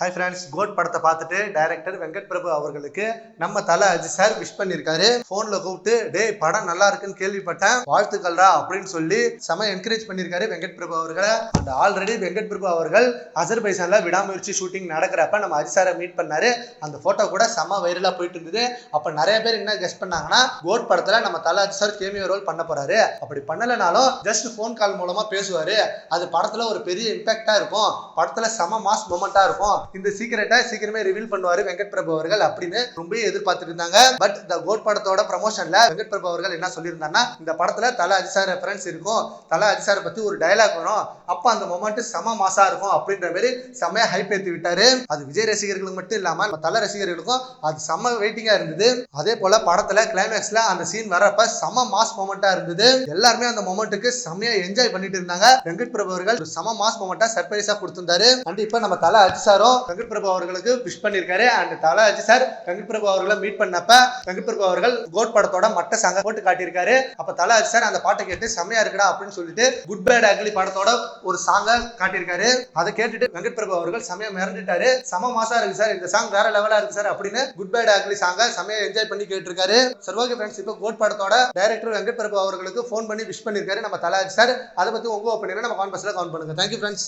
Hi friends code படத்தை பார்த்துட்டு director Venkat Prabhu அவர்களுக்கு நம்ம தலை அஜி சார் விஷ் பண்ணியிருக்காரு. ஃபோனில் கூப்பிட்டு டேய் படம் நல்லா இருக்குன்னு கேள்விப்பட்டேன். வாழ்த்துக்கள்டா அப்படின்னு சொல்லி செம என்கரேஜ் பண்ணியிருக்காரு வெங்கட் பிரபு அவர்களை. அண்ட் ஆல்ரெடி வெங்கட் பிரபு அவர்கள் அசர்பைசானில் விடாமுயற்சி ஷூட்டிங் நடக்கிறப்ப நம்ம அஜி சாரை மீட் பண்ணாரு. அந்த ஃபோட்டோ கூட செம வைரலாக போயிட்டு இருந்தது. அப்போ நிறைய பேர் என்ன கெஸ்ட் பண்ணாங்கன்னா கோட் படத்தில் நம்ம தலை அஜி சார் கேமியோ ரோல் பண்ண போறாரு. அப்படி பண்ணலைனாலும் ஜஸ்ட் ஃபோன் கால் மூலமாக பேசுவார். அது படத்தில் ஒரு பெரிய இம்பாக்டாக இருக்கும். படத்தில் செம மாஸ் மூமெண்ட்டாக இருக்கும். இந்த சீக்கிரட்டை சீக்கிரமே ரிவீல் பண்ணுவாரு வெங்கட் பிரபு அவர்கள் அப்படின்னு ரொம்ப எதிர்பார்த்துட்டு இருந்தாங்க பட் இந்த கோட் படத்தோட ப்ரமோஷன்ல வெங்கட் பிரபு அவர்கள் என்ன சொல்லியிருந்தாங்கன்னா இந்த படத்துல தலை அஜிசார் ரெஃபரன்ஸ் இருக்கும். தலை அஜிசாரை பத்தி ஒரு டயலாக் வரும். அப்ப அந்த மொமெண்ட் செம மாசா இருக்கும் அப்படின்ற மாதிரி செம்மையா ஹைப் ஏத்தி விட்டாரு. அது விஜய் ரசிகர்களுக்கு மட்டும் இல்லாம நம்ம தலை ரசிகர்களுக்கும் அது செம்ம வெயிட்டிங்கா இருந்தது. அதே போல படத்துல கிளைமேக்ஸ்ல அந்த சீன் வர்றப்ப செம மாஸ் மொமெண்டா இருந்தது. எல்லாருமே அந்த மொமெண்ட்டுக்கு செம்மையா என்ஜாய் பண்ணிட்டு இருந்தாங்க. வெங்கட் பிரபு அவர்கள் செம மாஸ் மொமெண்டா சர்ப்ரைஸா கொடுத்திருந்தாரு. அண்ட் இப்ப நம்ம தலை அஜிசாரும் வெங்கட் பிரபு அவர்களுக்கு விஷ் பண்ணியிருக்காரு. அண்ட் தலாஜி சார் வெங்கட் பிரபு அவர்களை மீட் பண்ணப்ப வெங்கட் பிரபு அவர்கள் கோட் படத்தோட மட்ட சாங்க போட்டு காட்டியிருக்காரு. அப்ப தலாஜி சார் அந்த பாட்டை கேட்டு செம்மையா இருக்குடா அப்படின்னு சொல்லிட்டு குட் பேட் அக்லி படத்தோட ஒரு சாங்க காட்டியிருக்காரு. அதை கேட்டுட்டு வெங்கட் பிரபு அவர்கள் செம்மையா மிரண்டுட்டாரு. செம மாசா இருக்கு சார் இந்த சாங் வேற லெவலா இருக்கு சார் அப்படின்னு குட் பேட் அக்லி சாங்க செம்மையா என்ஜாய் பண்ணி கேட்டிருக்காரு. சார் ஓகே ஃப்ரெண்ட்ஸ் இப்போ கோட் படத்தோட டைரக்டர் வெங்கட் பிரபு அவர்களுக்கு ஃபோன் பண்ணி விஷ் பண்ணியிருக்காரு நம்ம தலாஜி சார் அதை பத்தி உங்க ஒப்பீனியனை நம்ம கான்பஸ்ல கவுண்ட் பண்ணுங்க. Thank you friends